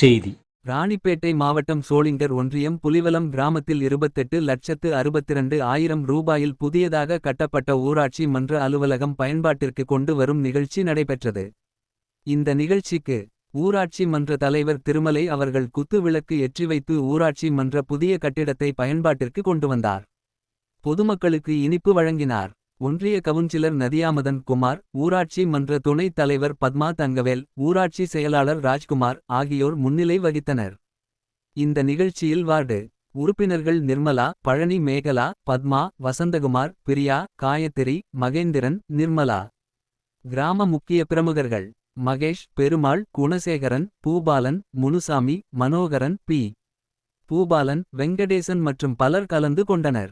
செய்தி ராணிப்பேட்டை மாவட்டம் சோளிங்கர் ஒன்றியம் புலிவலம் கிராமத்தில் இருபத்தெட்டு லட்சத்து அறுபத்திரண்டு ஆயிரம் ரூபாயில் புதியதாக கட்டப்பட்ட ஊராட்சி மன்ற அலுவலகம் பயன்பாட்டிற்கு கொண்டு வரும் நிகழ்ச்சி நடைபெற்றது. இந்த நிகழ்ச்சிக்கு ஊராட்சி மன்ற தலைவர் திருமலை அவர்கள் குத்து விளக்கு ஏற்றி வைத்து ஊராட்சி மன்ற புதிய கட்டிடத்தை பயன்பாட்டிற்கு கொண்டு வந்தார். பொதுமக்களுக்கு இனிப்பு வழங்கினார். ஒன்றிய கவுன்சிலர் நதியாமதன் குமார் ஊராட்சி மன்ற துணைத் தலைவர் பத்மா தங்கவேல் ஊராட்சி செயலாளர் ராஜ்குமார் ஆகியோர் முன்னிலை வகித்தனர். இந்த நிகழ்ச்சியில் வார்டு உறுப்பினர்கள் நிர்மலா பழனி மேகலா பத்மா வசந்தகுமார் பிரியா காயத்ரி மகேந்திரன் நிர்மலா. கிராம முக்கிய பிரமுகர்கள் மகேஷ் பெருமாள் குணசேகரன் பூபாலன் முனுசாமி மனோகரன் பி. பூபாலன் வெங்கடேசன் மற்றும் பலர் கலந்து கொண்டனர்.